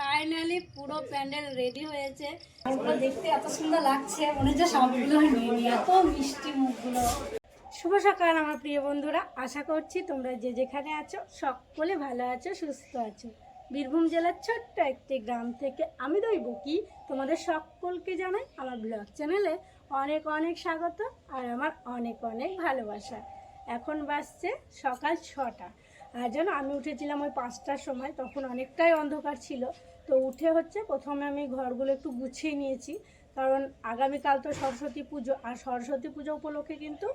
Finally পুরো pandal ready হয়েছে। ওগুলো দেখতে এত সুন্দর লাগছে, মনে হচ্ছে সবগুলো এত মিষ্টি মুখগুলো। শুভ সকাল আমার প্রিয় বন্ধুরা, আশা করছি তোমরা যে যেখানে আছো সকলে ভালো আছো, সুস্থ আছো। বীরভূম জেলার ছোট্ট একটি গ্রাম থেকে আমি দইব কি, তোমাদের সকলকে জানাই আমার ব্লগ চ্যানেলে অনেক অনেক স্বাগত আর আমার অনেক অনেক ভালোবাসা। এখন বাজছে সকাল ছটা। আর যেন আমি উঠেছিলাম ওই পাঁচটার সময়, তখন অনেকটাই অন্ধকার ছিল। তো উঠে হচ্ছে, প্রথমে আমি ঘরগুলো একটু গুছিয়ে নিয়েছি। কারণ আগামীকাল তো সরস্বতী পুজো, আর সরস্বতী পুজো উপলক্ষে কিন্তু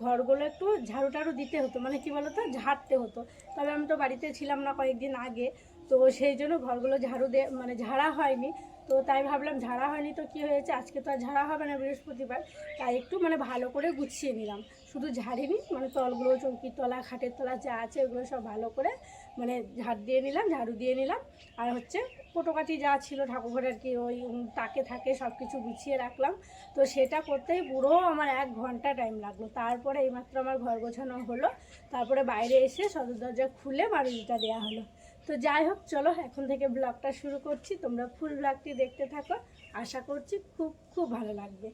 ঘরগুলো একটু ঝাড়ু টাড়ু দিতে হতো মানে কি বলতো, ঝাড়তে হতো। তবে আমি তো বাড়িতে ছিলাম না কয়েকদিন আগে, তো সেই জন্য ঘরগুলো ঝাড়ু দে মানে ঝাড়া হয়নি। তো তাই ভাবলাম ঝাড়া হয়নি তো কি হয়েছে? আজকে তো আর ঝাড়া হবে না বৃহস্পতিবার, তাই একটু মানে ভালো করে গুছিয়ে নিলাম। শুধু ঝাড়িনি মানে তলগুলো চৌকির তলা, খাটের তলা যা আছে ওগুলো সব ভালো করে মানে ঝাড় দিয়ে নিলাম, ঝাড়ু দিয়ে নিলাম। আর হচ্ছে কোটোকাটি যা ছিল ঠাকুরঘরে আর কি, ওই তাকে থাকে সব কিছু গুছিয়ে রাখলাম। তো সেটা করতেই পুরো আমার এক ঘণ্টা টাইম লাগল। তারপরে এইমাত্র আমার ঘর গোছানো হলো। তারপরে বাইরে এসে সদর দরজা খুলে মারুতিটা দেওয়া হলো। তো যাই হোক, চলো এখন থেকে ব্লগটা শুরু করছি। তোমরা ফুল ব্লগটি দেখতে থাকো। আশা করছি খুব খুব ভালো লাগবে।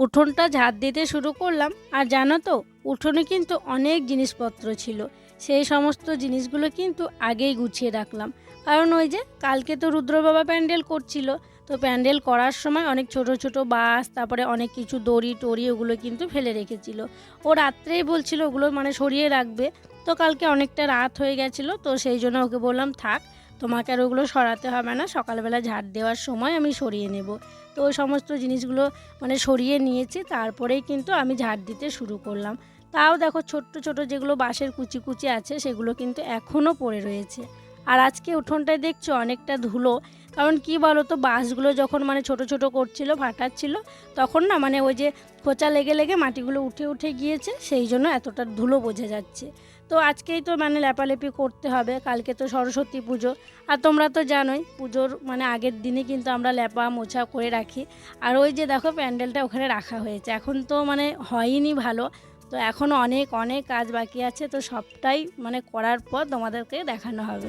উঠোনটা ঝাড় দিতে শুরু করলাম। আর জানো তো, উঠোনে কিন্তু অনেক জিনিসপত্র ছিল। সেই সমস্ত জিনিসগুলো কিন্তু আগেই গুছিয়ে রাখলাম। কারণ ওই যে কালকে তো রুদ্র বাবা প্যান্ডেল করছিল। তো প্যান্ডেল করার সময় অনেক ছোট ছোট বাস, তারপরে অনেক কিছু দড়ি টড়ি ওগুলো কিন্তু ফেলে রেখেছিল। ও রাত্রেই বলছিল ওগুলো মানে সরিয়ে রাখবে। তো কালকে অনেকটা রাত হয়ে গেছিল, তো সেই জন্য ওকে বললাম, থাক, তোমাকে আর ওগুলো সরাতে হবে না। সকালবেলা ঝাড় দেওয়ার সময় আমি সরিয়ে নেব। তো ওই সমস্ত জিনিসগুলো মানে সরিয়ে নিয়েছি, তারপরেই কিন্তু আমি ঝাড় দিতে শুরু করলাম। তাও দেখো ছোট্ট ছোট যেগুলো বাঁশের কুচি কুচি আছে সেগুলো কিন্তু এখনও পড়ে রয়েছে। আর আজকে উঠোনটায় দেখছ অনেকটা ধুলো, কারণ কি বলো তো বাঁশগুলো যখন মানে ছোট ছোট করছিল, ফাটাচ্ছিল, তখন না মানে ওই যে খোঁচা লেগে লেগে মাটিগুলো উঠে উঠে গিয়েছে, সেই জন্য এতটা ধুলো বোঝা যাচ্ছে। তো আজকেই তো মানে লেপালেপি করতে হবে, কালকে তো সরস্বতী পুজো। আর তোমরা তো জানোই, পুজোর মানে আগের দিনে কিন্তু আমরা লেপা মোছা করে রাখি। আর ওই যে দেখো প্যান্ডেলটা ওখানে রাখা হয়েছে। এখন তো মানে হয়নি ভালো। তো এখন অনেক অনেক কাজ বাকি আছে। তো সবটাই মানে করার পর তোমাদেরকে দেখানো হবে।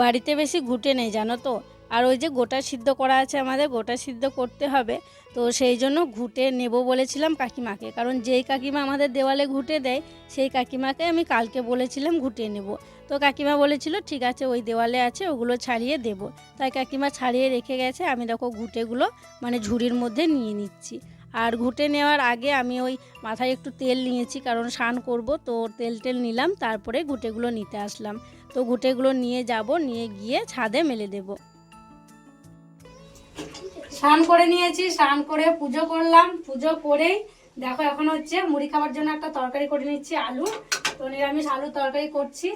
বাড়িতে বেশি ঘুটে নেই, জানো তো? আর ওই যে গোটা সিদ্ধ করা আছে আমাদের, গোটা সিদ্ধ করতে হবে। তো সেই জন্য ঘুটে নেব বলেছিলাম কাকিমাকে। কারণ যেই কাকিমা আমাদের দেওয়ালে ঘুটে দেয়, সেই কাকিমাকে আমি কালকে বলেছিলাম ঘুটে নেব। তো কাকিমা বলেছিল, ঠিক আছে, ওই দেওয়ালে আছে, ওগুলো ছাড়িয়ে দেব। তাই কাকিমা ছাড়িয়ে রেখে গেছে, আমি দেখো ঘুটেগুলো মানে ঝুড়ির মধ্যে নিয়ে নিচ্ছি। আর ঘুটে নেওয়ার আগে আমি ওই মাথায় একটু তেল নিয়েছি, কারণ স্নান করব, তো তেল টেল নিলাম, তারপরে ঘুটেগুলো নিতে আসলাম। তো ঘুটেগুলো নিয়ে যাব, নিয়ে গিয়ে ছাদে মেলে দেব। স্নান করে নিয়েছি, স্নান করে পুজো করলাম। পুজো করেই দেখো, এখন হচ্ছে মুড়ি খাবার জন্য একটা তরকারি করে নিচ্ছি, আলু। তো নিরামিষ আলু তরকারি করছি।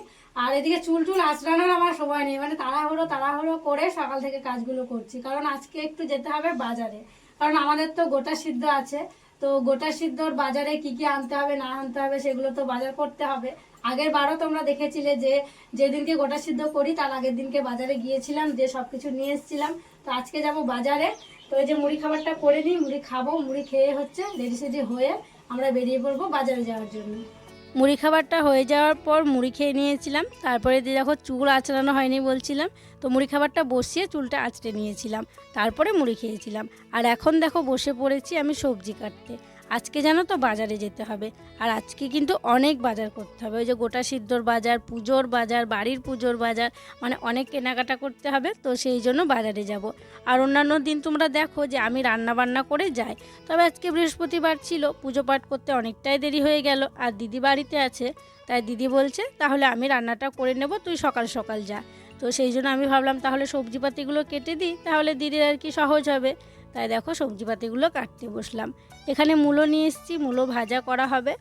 আর এদিকে চুল টুল আঁচড়ানোর আমার সময় নেই। মানে তাড়াহুড়ো তাড়াহুড়ো করে সকাল থেকে কাজগুলো করছি। কারণ আজকে একটু যেতে হবে বাজারে। কারণ আমাদের তো গোটা সিদ্ধ আছে। তো গোটা সিদ্ধর বাজারে কি কি আনতে হবে, না আনতে হবে, সেগুলো তো বাজার করতে হবে। আগের বারও তোমরা দেখেছিলে যে, যেদিনকে গোটা সিদ্ধ করি, তার আগের দিনকে বাজারে গিয়েছিলাম, যে সব কিছু নিয়ে এসেছিলাম। তো আজকে যাব বাজারে। তো এই যে মুড়ি খাবারটা করে নিই, মুড়ি খাব, মুড়ি খেয়ে হচ্ছে রেডি সেডি হয়ে আমরা বেরিয়ে পড়ব বাজারে যাওয়ার জন্য। মুড়ি খাবারটা হয়ে যাওয়ার পর মুড়ি খেয়ে নিয়েছিলাম। তারপরে দেখো চুল আঁচড়ানো হয়নি বলছিলাম, তো মুড়ি খাবারটা বসিয়ে চুলটা আঁচড়ে নিয়েছিলাম। তারপরে মুড়ি খেয়েছিলাম। আর এখন দেখো বসে পড়েছি আমি সবজি কাটতে। আজকে জানো তো বাজারে যেতে হবে। আর আজকে কিন্তু অনেক বাজার করতে হবে। ওই যে গোটা সিদ্ধর বাজার, পুজোর বাজার, বাড়ির পুজোর বাজার মানে অনেক কেনাকাটা করতে হবে, তো সেই জন্য বাজারে যাব। আর অন্যান্য দিন তোমরা দেখো যে আমি রান্না বান্না করে যাই। তবে আজকে বৃহস্পতিবার ছিল, পুজো পাঠ করতে অনেকটাই দেরি হয়ে গেল, আর দিদি বাড়িতে আছে। তাই দিদি বলছে, তাহলে আমি রান্নাটা করে নেব, তুই সকাল সকাল যা। তো সেই জন্য আমি ভাবলাম, তাহলে সবজিপাতিগুলো কেটে দিই, তাহলে দিদির আর কি সহজ হবে। তাই দেখো সবজিপাতিগুলো কাটতে বসলাম। এখানে মূলো নিয়ে এসেছি, মূলো ভাজা করা হবে।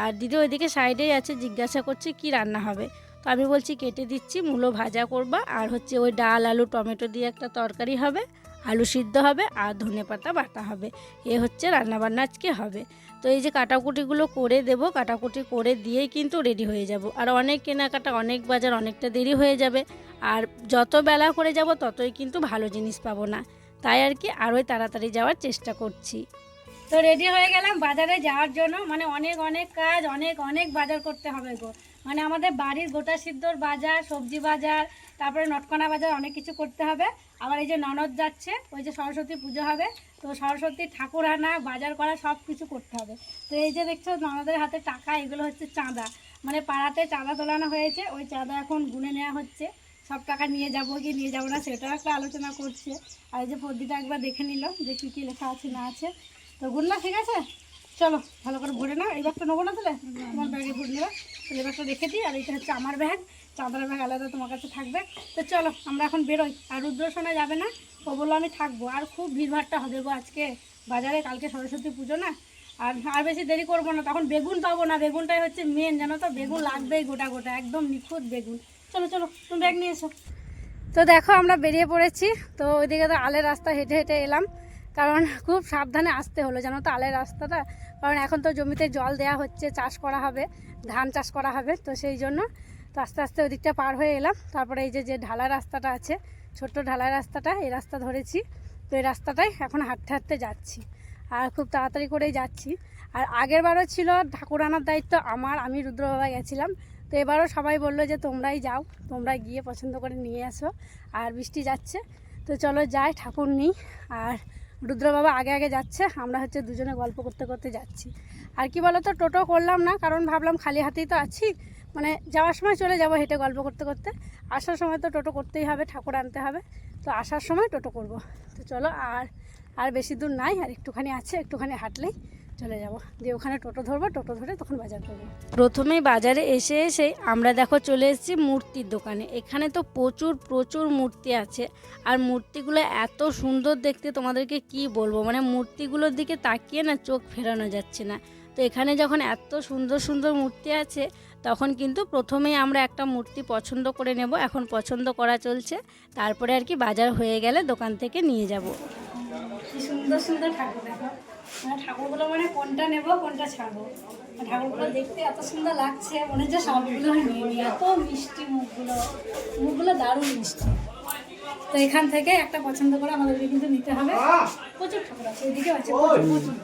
আর দিদি ওইদিকে সাইডেই আছে, জিজ্ঞাসা করছে কি রান্না হবে। তো আমি বলছি কেটে দিচ্ছি, মূলো ভাজা করবা। আর হচ্ছে ওই ডাল, আলু, টমেটো দিয়ে একটা তরকারি হবে, আলু সিদ্ধ হবে আর ধনে পাতা বাটা হবে। এ হচ্ছে রান্নাবান্না আজকে হবে। তো এই যে কাটাকুটিগুলো করে দেবো, কাটাকুটি করে দিয়েই কিন্তু রেডি হয়ে যাব। আর অনেক কেনাকাটা, অনেক বাজার, অনেকটা দেরি হয়ে যাবে। আর যত বেলা করে যাব, ততই কিন্তু ভালো জিনিস পাবো না। তাই আর কি আরোই তাড়াতাড়ি যাওয়ার চেষ্টা করছি। তো রেডি হয়ে গেলাম বাজারে যাওয়ার জন্য। মানে অনেক অনেক কাজ, অনেক অনেক বাজার করতে হবে গো। মানে আমাদের বাড়ির গোটা সিদ্ধর বাজার, সবজি বাজার, তারপরে নটকনা বাজার অনেক কিছু করতে হবে। আবার এই যে ননদ যাচ্ছে, ওই যে সরস্বতী পুজো হবে। তো সরস্বতী ঠাকুর আনা, বাজার করা সব কিছু করতে হবে। তো এই যে দেখছ, ননদের হাতে টাকা, এগুলো হচ্ছে চাঁদা। মানে পাড়াতে চাঁদা তোলানো হয়েছে, ওই চাঁদা এখন গুনে নেওয়া হচ্ছে। সব টাকা নিয়ে যাব কি নিয়ে যাব না সেটাও একটা আলোচনা করছে। আর এই যে পদ্মিটা একবার দেখে নিল যে কী কী লেখা আছে, না আছে। তো গুনলা ঠিক আছে? চলো, ভালো করে ভরে নাও। এই ব্যাগটা নেব না তাহলে? তোমার ব্যাগে ভরে নেবে। তাহলে ব্যাগটা রেখে দিই। আর এটা হচ্ছে আমার ব্যাগ। চাঁদার ব্যাগ আলাদা তোমার কাছে থাকবে। তো চলো, আমরা এখন বেরোই। আর রুদ্রসোনা যাবে না। ও বলল, আমি থাকব। আর খুব ভিড়ভাড়টা হবে গো আজকে। বাজারে কালকে সরস্বতী পুজো না। আর আর বেশি দেরি করব না। তখন বেগুন পাবো না। বেগুনটাই হচ্ছে মেন জানো তো? বেগুন লাগবেই গোটা গোটা। একদম নিখুঁত বেগুন। চলো চলো, তুমি ব্যাগ নিয়ে এসো। তো দেখো আমরা বেরিয়ে পড়েছি। তো ওইদিকে তো আলের রাস্তা হেঁটে হেঁটে এলাম। কারণ খুব সাবধানে আসতে হলো, জানো তো আলের রাস্তাটা? কারণ এখন তো জমিতে জল দেওয়া হচ্ছে, চাষ করা হবে, ধান চাষ করা হবে, তো সেই জন্য। তো আস্তে আস্তে ওই দিকটা পার হয়ে এলাম। তারপরে এই যে যে ঢালা রাস্তাটা আছে, ছোট্ট ঢালা রাস্তাটা, এই রাস্তা ধরেছি। তো এই রাস্তাটাই এখন হাঁটতে হাঁটতে যাচ্ছি। আর খুব তাড়াতাড়ি করেই যাচ্ছি। আর আগের বারও ছিল ঠাকুর আনার দায়িত্ব আমার, আমি রুদ্র বাবা গেছিলাম। তো এবারও সবাই বলল যে তোমরাই যাও, তোমরা গিয়ে পছন্দ করে নিয়ে আসো। আর বৃষ্টি যাচ্ছে, তো চলো যাই ঠাকুর নিই আর রুদ্র বাবা আগে আগে যাচ্ছে, আমরা হচ্ছে দুজনে গল্প করতে করতে যাচ্ছি। আর কি বলো তো টোটো করলাম না, কারণ ভাবলাম খালি হাতেই তো আছি। মানে যাওয়ার সময় চলে যাব হেঁটে গল্প করতে করতে। আসার সময় তো টোটো করতেই হবে, ঠাকুর আনতে হবে। তো আসার সময় টোটো করব। তো চলো, আর আর বেশি দূর নাই, আর একটুখানি আছে, একটুখানি হাঁটলেই চলে যাব। দিয়ে ওখানে টোটো ধরবো টোটো ধরে তখন বাজার করব। প্রথমেই বাজারে এসে এসে আমরা দেখো চলে এসেছি মূর্তির দোকানে। এখানে তো প্রচুর প্রচুর মূর্তি আছে। আর মূর্তিগুলো এত সুন্দর দেখতে তোমাদেরকে কি বলব? মানে মূর্তিগুলোর দিকে তাকিয়ে না চোখ ফেরানো যাচ্ছে না। তো এখানে যখন এত সুন্দর সুন্দর মূর্তি আছে তখন কিন্তু প্রথমেই আমরা একটা মূর্তি পছন্দ করে নেব। এখন পছন্দ করা চলছে। তারপরে আর কি বাজার হয়ে গেলে দোকান থেকে নিয়ে যাব। কি সুন্দর সুন্দর ঠাকুর দেখো। মানে ঠাকুরগুলো মানে কোনটা নেব কোনটা ছাড়বো? আর ঠাকুরগুলো দেখতে এত সুন্দর লাগছে মনে হচ্ছে সবগুলো নিয়ে নিই। এত মিষ্টি মুখগুলো মুখগুলো দারুণ মিষ্টি। তো এখান থেকে একটা পছন্দ করে আমাদেরকে কিন্তু নিতে হবে। প্রচুর ঠাকুর আছে এদিকেও আছে প্রচুর প্রচুর।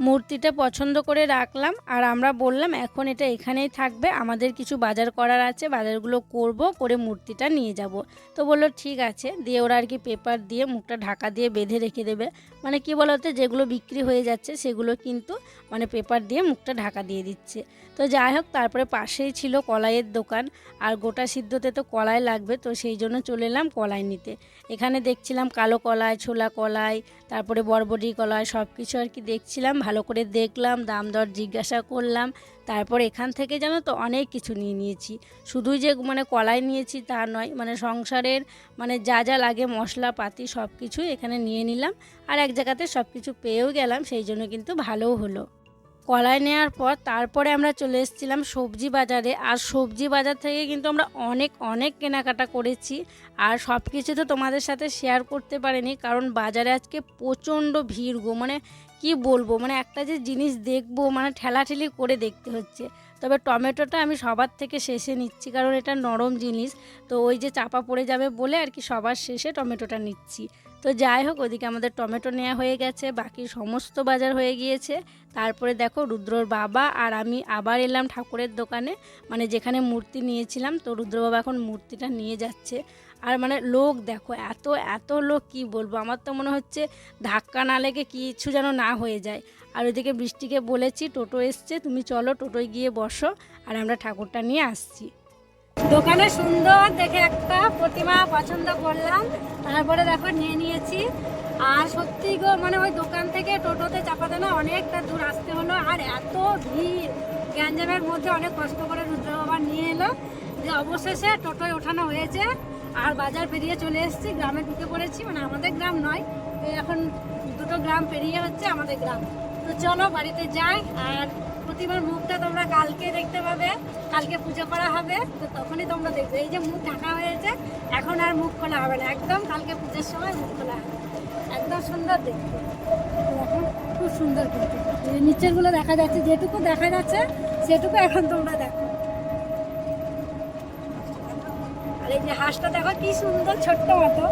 মূর্তিটা পছন্দ করে রাখলাম আর আমরা বললাম, এখন এটা এখানেই থাকবে, আমাদের কিছু বাজার করার আছে, বাজারগুলো করব, করে মূর্তিটা নিয়ে যাব। তো বলল, ঠিক আছে। দিয়ে ওরা আর কি পেপার দিয়ে মুখটা ঢাকা দিয়ে বেঁধে রেখে দেবে। মানে কি বলতো, যেগুলো বিক্রি হয়ে যাচ্ছে সেগুলো কিন্তু মানে পেপার দিয়ে মুখটা ঢাকা দিয়ে দিচ্ছে। তো যাই হোক, তারপরে পাশেই ছিল কলাইয়ের দোকান। আর গোটা সিদ্ধতে তো কলাই লাগবে, তো সেই জন্য চলে এলাম কলাই নিতে। এখানে দেখছিলাম কালো কলাই, ছোলা কলাই, তারপরে বরবটি কলাই সব কিছু আর কি দেখছিলাম। ভালো করে দেখলাম, দাম দর জিজ্ঞাসা করলাম। তারপর এখান থেকে জানো তো অনেক কিছু নিয়ে নিয়েছি। শুধুই যে মানে কলাই নিয়েছি তা নয় মানে সংসারের মানে যা যা লাগে মশলাপাতি সব কিছু এখানে নিয়ে নিলাম। আর এক জায়গাতে সব কিছু পেয়েও গেলাম, সেই জন্য কিন্তু ভালোও হলো। কলাই নেওয়ার পর তারপরে আমরা চলে এসেছিলাম সবজি বাজারে। আর সবজি বাজার থেকে কিন্তু আমরা অনেক অনেক কেনাকাটা করেছি। আর সব কিছু তো তোমাদের সাথে শেয়ার করতে পারিনি, কারণ বাজারে আজকে প্রচণ্ড ভিড় গো। মানে কি বলব? মানে একটা যে জিনিস দেখব মানে ঠেলাঠেলি করে দেখতে হচ্ছে। তবে টমেটোটা আমি সবার থেকে শেষে নিচ্ছি, কারণ এটা নরম জিনিস। তো ওই যে চাপা পড়ে যাবে বলে আর কি সবার শেষে টমেটোটা নিচ্ছি। তো যাই হোক, ওদিকে আমাদের টমেটো নেওয়া হয়ে গেছে, বাকি সমস্ত বাজার হয়ে গিয়েছে। তারপরে দেখো রুদ্রর বাবা আর আমি আবার এলাম ঠাকুরের দোকানে। মানে যেখানে মূর্তি নিয়েছিলাম, তো রুদ্র বাবা এখন মূর্তিটা নিয়ে যাচ্ছে। আর মানে লোক দেখো, এত এত লোক কি বলব? আমার তো মনে হচ্ছে ধাক্কা না লেগে কিছু যেন না হয়ে যায়। আর ওইদিকে বৃষ্টিকে বলেছি, টোটো এসছে, তুমি চলো টোটোয় গিয়ে বসো আর আমরা ঠাকুরটা নিয়ে আসছি। দোকানে সুন্দর দেখে একটা প্রতিমা পছন্দ করলাম। তারপরে দেখো নিয়ে নিয়েছি। আর সত্যি গো মানে ওই দোকান থেকে টোটোতে চাপাতে না অনেকটা দূর আসতে হলো, আর এত ভিড়। গ্যাঞ্জামের মধ্যে অনেক কষ্ট করে রুদ্র বাবা নিয়ে এলো, যে অবশেষে টোটোয় ওঠানো হয়েছে। আর বাজার পেরিয়ে চলে এসেছি, গ্রামে ঢুকে পড়েছি মানে আমাদের গ্রাম নয় এখন দুটো গ্রাম পেরিয়ে হচ্ছে আমাদের গ্রাম। তো চলো, বাড়িতে যাই। আর প্রতিমার মুখটা তোমরা কালকে দেখতে পাবে। কালকে পুজো করা হবে, তো তখনই তোমরা দেখবে। এই যে মুখ ঢাকা হয়েছে, এখন আর মুখ খোলা হবে না। একদম কালকে পুজোর সময় মুখ খোলা হবে। একদম সুন্দর দেখতে। এখন খুব সুন্দর কিন্তু এই নিচেরগুলো দেখা যাচ্ছে, যেটুকু দেখা যাচ্ছে, সেটুকু এখন তোমরা দেখো। আর এই যে হাঁসটা দেখো, কি সুন্দর ছোট্ট মতো।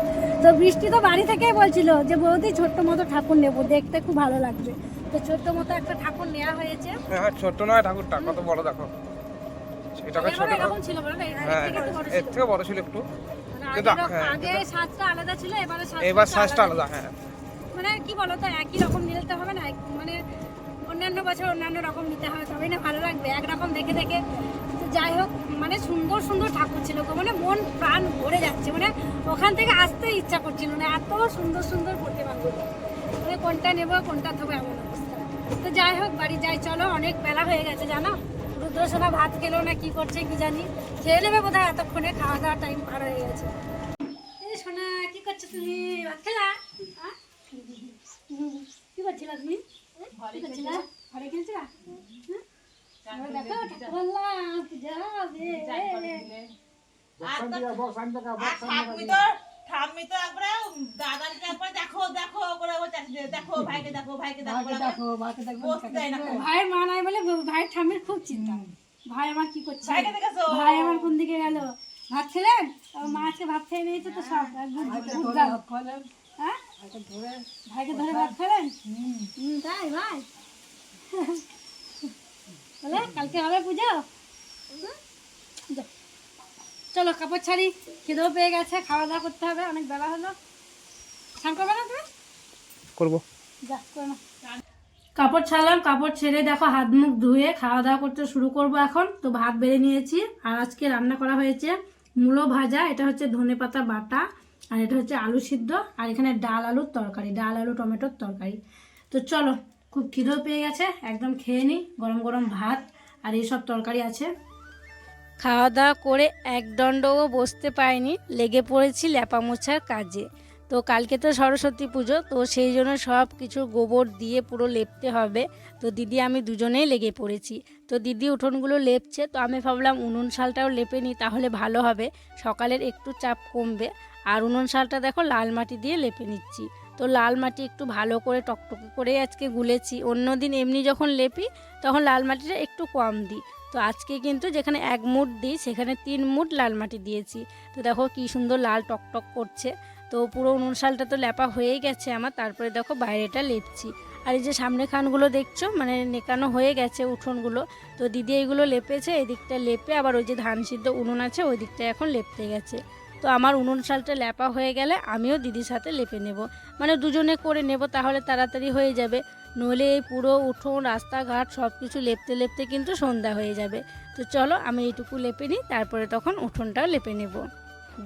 তো বৃষ্টি তো বাড়ি থেকেই বলছিল যে বৌদি ছোট্ট মতো ঠাকুর নেব, দেখতে খুব ভালো লাগবে। তো ছোট্ট মতো একটা ঠাকুর নেওয়া হয়েছে। হ্যাঁ ছোট নয় ঠাকুরটা কত বড় দেখো। এটাকে ছোট ছিল হ্যাঁ থেকে বড় এর ছিল। থেকে বড় ছিল একটু। মানে হ্যাঁ, আগে সাজটা আলাদা ছিল এবারে সাজটা এবার সাজটা আলাদা। হ্যাঁ। মানে কি বলতো একই রকম নিতে হবে না মানে অন্যান্য বছর অন্যান্য রকম নিতে হবে তবেই না ভালো লাগবে একরকম দেখে দেখে। তো যাই হোক মানে সুন্দর সুন্দর ঠাকুর ছিল মানে মন প্রাণ ভরে যাচ্ছে মানে ওখান থেকে আসতে ইচ্ছা করছিল না এত সুন্দর সুন্দর প্রতিমাগুলো মানে কোনটা নেব কোনটা দেবো এমন তো যাই হোক বাড়ি যাই। চলো অনেক বেলা হয়ে গেছে জানো? রুদ্রসোনা ভাত খেলো না কি করছে কি জানি। খেয়ে নেবে বোধ হয় এতক্ষণে খাওয়া দাওয়া টাইম পার হয়ে গেছে। সোনা কি করছ তুমি? ভাত খেলা? হ্যাঁ? কি করছিলা তুমি? কি করছিলা? ঘরে খেলছিলা? হ্যাঁ? দেখো ঠাম্মি তো একবারে দাদাকে একবার দেখো দেখো করে ও দেখো ভাইকে দেখো ভাইকে দেখো দেয় না। কোনো। ভাইয়ের মা নাই বলে ভাইয়ের ঠাম্মির খুব চিন্তা। ভাই আমার কি করছে? ভাইকে দেখেছ? ভাই আমার কোন দিকে গেল? ভাত খেলেন মা আজকে ভাত খেয়ে নিয়েছে তো সব। হ্যাঁ? ভাইকে ধরে। ভাত খেলেন হুম, তাই ভাই? বলে কালকে হবে পুজো। চলো কাপড় ছাড়ি খিদেও পেয়ে গেছে খাওয়া দাওয়া করতে হবে অনেক বেলা হলো। স্নান করবে না তুমি? করব। যা করে নাও। কাপড় ছাড়লাম কাপড় ছেড়ে দেখো হাত মুখ ধুয়ে খাওয়া দাওয়া করতে শুরু করব এখন। তো ভাত বেড়ে নিয়েছি আর আজকে রান্না করা হয়েছে মূলো ভাজা এটা হচ্ছে ধনে পাতা বাটা আর এটা হচ্ছে আলু সিদ্ধ আর এখানে ডাল আলুর তরকারি ডাল আলু টমেটোর তরকারি। তো চলো খুব খিদেও পেয়ে গেছে একদম খেয়ে নিই গরম গরম ভাত আর এইসব তরকারি আছে। খাওয়া দাওয়া করে এক দণ্ডও বসতে পারিনি, লেগে পড়েছি ল্যাপা মোছার কাজে। তো কালকে তো সরস্বতী পুজো, তো সেই জন্য সব কিছু গোবর দিয়ে পুরো লেপতে হবে। তো দিদি, আমি দুজনেই লেগে পড়েছি। তো দিদি উঠোনগুলো লেপছে, তো আমি ভাবলাম উনুন শালটাও লেপে নিই, তাহলে ভালো হবে। সকালের একটু চাপ কমবে। আর উনুন শালটা দেখো লাল মাটি দিয়ে লেপে নিচ্ছি। তো লাল মাটি একটু ভালো করে টকটকে করে আজকে গুলেছি। অন্য দিন এমনি যখন লেপি, তখন লাল মাটিটা একটু কম দিই। তো আজকে কিন্তু যেখানে এক মুঠ দিই, সেখানে তিন মুঠ লাল মাটি দিয়েছি। তো দেখো কি সুন্দর লাল টকটক করছে। তো পুরো উনুন শালটা তো লেপা হয়েই গেছে আমার, তারপরে দেখো বাইরেটা লেপছি। আর এই যে সামনে খানগুলো দেখছ মানে নেকানো হয়ে গেছে উঠোনগুলো। তো দিদি এইগুলো লেপেছে, এদিকটা লেপে আবার ওই যে ধান সিদ্ধ উনুন আছে, ওই দিকটা এখন লেপতে গেছে। তো আমার উনুন শালটা লেপা হয়ে গেলে আমিও দিদির সাথে লেপে নেব। মানে দুজনে করে নেব, তাহলে তাড়াতাড়ি হয়ে যাবে। নইলে এই পুরো উঠোন, রাস্তাঘাট সব কিছু লেপতে লেপতে কিন্তু সন্ধ্যা হয়ে যাবে। তো চলো আমি এইটুকু লেপে নিই, তারপরে তখন উঠোনটাও লেপে নেব।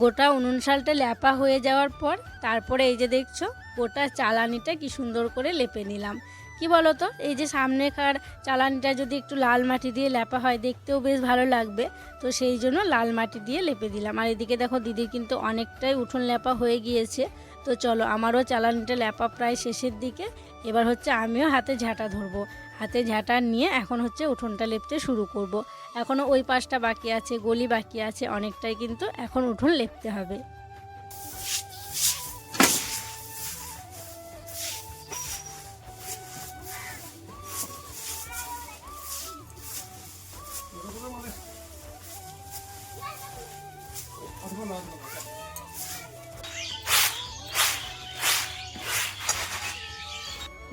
গোটা উনুন শালটা ল্যাপা হয়ে যাওয়ার পর, তারপরে এই যে দেখছ, গোটা চালানিটা কি সুন্দর করে লেপে নিলাম। কি বলো তো এই যে সামনেকার চালানিটা যদি একটু লাল মাটি দিয়ে লেপা হয়, দেখতেও বেশ ভালো লাগবে। তো সেই জন্য লাল মাটি দিয়ে লেপে দিলাম। আর এদিকে দেখো দিদি কিন্তু অনেকটাই উঠোন লেপা হয়ে গিয়েছে। তো চলো, আমারও চালানিটা লেপা প্রায় শেষের দিকে। এবার হচ্ছে আমিও হাতে ঝাঁটা ধরবো। হাতে ঝাঁটা নিয়ে এখন হচ্ছে উঠোনটা লেপতে শুরু করব। এখনও ওই পাশটা বাকি আছে, গলি বাকি আছে, অনেকটাই কিন্তু এখন উঠোন লেপতে হবে।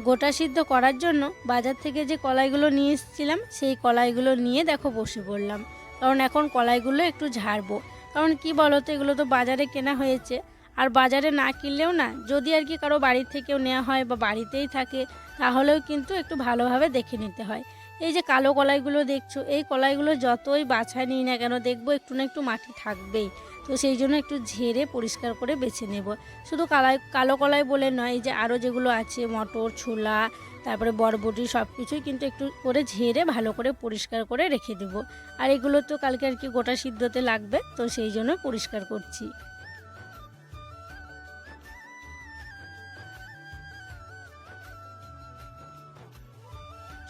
গোটা সিদ্ধ করার জন্য বাজার থেকে যে কলাইগুলো নিয়ে এসেছিলাম, সেই কলাইগুলো নিয়ে দেখো বসে পড়লাম। কারণ এখন কলাইগুলো একটু ঝাড়বো। কারণ কি বলো তো এগুলো তো বাজারে কেনা হয়েছে। আর বাজারে না কিনলেও না, যদি আর কি কারও বাড়ি থেকেও নেওয়া হয় বা বাড়িতেই থাকে, তাহলেও কিন্তু একটু ভালোভাবে দেখে নিতে হয়। এই যে কালো কলাইগুলো দেখছ, এই কলাইগুলো যতই বাছায় নিই না কেন, দেখব একটু না একটু মাটি থাকবেই। তো সেই জন্য একটু ঝেড়ে পরিষ্কার করে বেছে নেব। শুধু কালাই, কালো কলাই বলে নয়, এই যে আরও যেগুলো আছে, মটর, ছোলা, তারপরে বরবটি সব কিছুই কিন্তু একটু করে ঝেড়ে ভালো করে পরিষ্কার করে রেখে দেব। আর এগুলো তো কালকে আর কি গোটা সিদ্ধতে লাগবে, তো সেই জন্য পরিষ্কার করছি।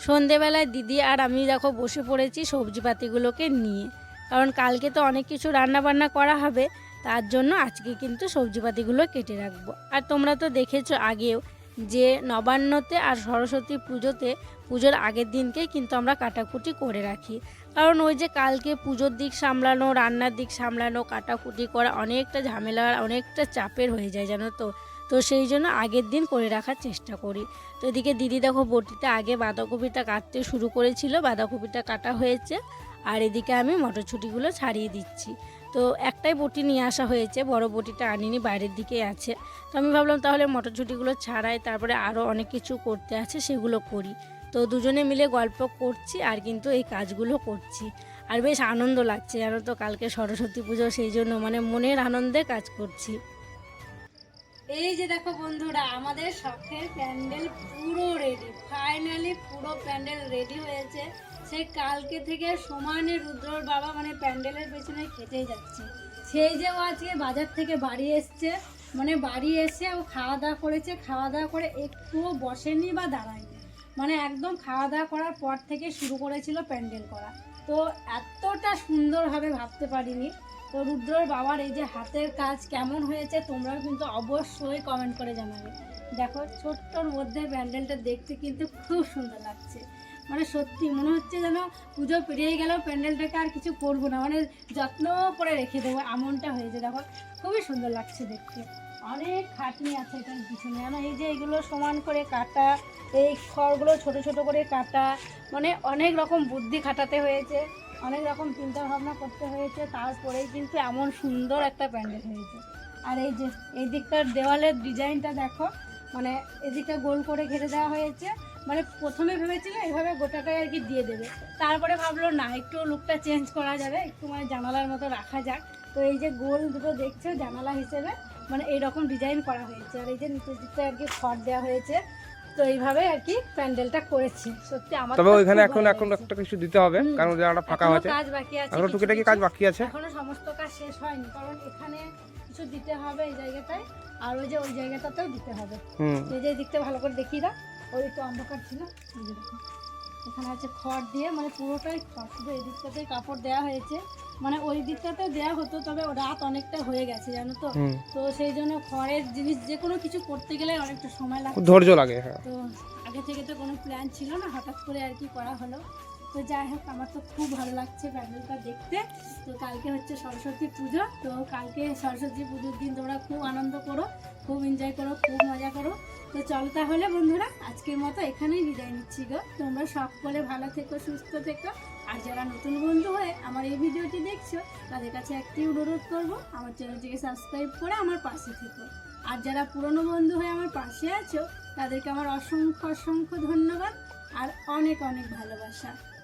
সন্ধেবেলায় দিদি আর আমি দেখো বসে পড়েছি সবজিপাতিগুলোকে নিয়ে। কারণ কালকে তো অনেক কিছু রান্না বান্না করা হবে, তার জন্য আজকে কিন্তু সবজিপাতিগুলো কেটে রাখব। আর তোমরা তো দেখেছ আগেও যে নবান্নতে আর সরস্বতী পুজোতে পুজোর আগের দিনকে কিন্তু আমরা কাটাকুটি করে রাখি। কারণ ওই যে কালকে পুজোর দিক সামলানো, রান্নার দিক সামলানো, কাটাকুটি করা অনেকটা ঝামেলা অনেকটা চাপের হয়ে যায় জানো তো। তো সেই জন্য আগের দিন করে রাখার চেষ্টা করি। তো এদিকে দিদি দেখো বটিতে আগে বাঁধাকপিটা কাটতে শুরু করেছিল, বাঁধাকপিটা কাটা হয়েছে। আর এদিকে আমি মটরশুঁটিগুলো ছাড়িয়ে দিচ্ছি। তো একটাই বটি নিয়ে আসা হয়েছে, বড় বটিটা আনিনি, বাইরের দিকেই আছে। তো আমি ভাবলাম তাহলে মটরশুঁটিগুলো ছাড়াই, তারপরে আরও অনেক কিছু করতে আছে, সেগুলো করি। তো দুজনে মিলে গল্প করছি আর কিন্তু এই কাজগুলো করছি। আর বেশ আনন্দ লাগছে, জানো তো, কালকে সরস্বতী পুজো, সেই জন্য মানে মনের আনন্দে কাজ করছি। এই যে দেখো বন্ধুরা, আমাদের শখের প্যান্ডেল পুরো রেডি ফাইনালি পুরো প্যান্ডেল রেডি হয়েছে। সেই কালকে থেকে সমানে রুদ্রর বাবা মানে প্যান্ডেলের পেছনে খেটেই যাচ্ছে। সেই যে ও আজকে বাজার থেকে বাড়ি এসছে মানে বাড়ি এসে ও খাওয়া দাওয়া করেছে, খাওয়া দাওয়া করে একটুও বসেনি বা দাঁড়ায়নি। মানে একদম খাওয়া দাওয়া করার পর থেকে শুরু করেছিল প্যান্ডেল করা। তো এতটা সুন্দরভাবে ভাবতে পারিনি। তো রুদ্রর বাবার এই যে হাতের কাজ কেমন হয়েছে তোমরাও কিন্তু অবশ্যই কমেন্ট করে জানাবে। দেখো, ছোট্টর মধ্যে প্যান্ডেলটা দেখতে কিন্তু খুব সুন্দর লাগছে। মানে সত্যি মনে হচ্ছে যেন পুজো পেরিয়ে গেলেও প্যান্ডেলটাকে আর কিছু করব না। মানে যত্ন করে রেখে দেবো, এমনটা হয়েছে। দেখো, খুবই সুন্দর লাগছে দেখতে। অনেক খাটনি আছে এটার পিছনে। মানে এই যে এগুলো সমান করে কাটা, এই খড়গুলো ছোট ছোট করে কাটা মানে অনেক রকম বুদ্ধি খাটাতে হয়েছে, অনেক রকম চিন্তা ভাবনা করতে হয়েছে, তারপরেই কিন্তু এমন সুন্দর একটা প্যান্ডেল হয়েছে। আর এই যে, এই দিকটার দেওয়ালের ডিজাইনটা দেখো মানে এদিকটা গোল করে ঘিরে দেওয়া হয়েছে। মানে প্রথমে ভেবেছিল এভাবে গোটাটাই আর কি দিয়ে দেবে। তারপরে ভাবলো না একটু লুকটা চেঞ্জ করা যাবে একটু মানে জানালার মতো রাখা যাক। তো এই যে গোল দুটো দেখছ জানালা হিসেবে মানে এইরকম ডিজাইন করা হয়েছে। আর এই যে নিচের দিকটা আর কি খড় দেওয়া হয়েছে তো এইভাবে আর কি প্যান্ডেলটা করেছি। সত্যি আমার তবে ওইখানে এখন এখন একটা কিছু দিতে হবে। কারণ জায়গাটা ফাঁকা আছে। কাজ বাকি আছে এখনও টুকিটাকি কাজ বাকি আছে। এখনও সমস্ত কাজ শেষ হয়নি কারণ এখানে কিছু দিতে হবে এই জায়গাটায় আর ওই যে ওই জায়গাটাতেও দিতে হবে। হুম। এই যে দিকটা ভালো করে দেখিয়ে দাও। ওই একটু অন্ধকার ছিল। এখানে আছে খড় দিয়ে মানে পুরোটাই খড় শুধু এই দিকটাতেই কাপড় দেওয়া হয়েছে। মানে ওই দিকটাতে দেওয়া হতো তবে রাত অনেকটা হয়ে গেছে জানো তো? তো সেই জন্য খড়ের জিনিস যে কোনো কিছু করতে গেলে অনেকটা সময় লাগে ধৈর্য লাগে হ্যাঁ। তো আগে থেকে তো কোনো প্ল্যান ছিল না হঠাৎ করে আর কি করা হলো। তো যাই হোক, আমার তো খুব ভালো লাগছে প্যান্ডেলটা দেখতে। তো কালকে হচ্ছে সরস্বতী পুজো। তো কালকে সরস্বতী পুজোর দিন তোমরা খুব আনন্দ করো, খুব এনজয় করো, খুব মজা করো। তো চলো তাহলে বন্ধুরা, আজকের মতো এখানেই বিদায় নিচ্ছি গো। তোমরা সকলে ভালো থেকো, সুস্থ থেকো। আর যারা নতুন বন্ধু হয়ে আমার এই ভিডিওটি দেখছ, তাদের কাছে একটি অনুরোধ করব, আমার চ্যানেলটিকে সাবস্ক্রাইব করে আমার পাশে থেকো। আর যারা পুরনো বন্ধু হয়ে আমার পাশে আছো, তাদেরকে আমার অসংখ্য অসংখ্য ধন্যবাদ। আর অনেক অনেক ভালোবাসা।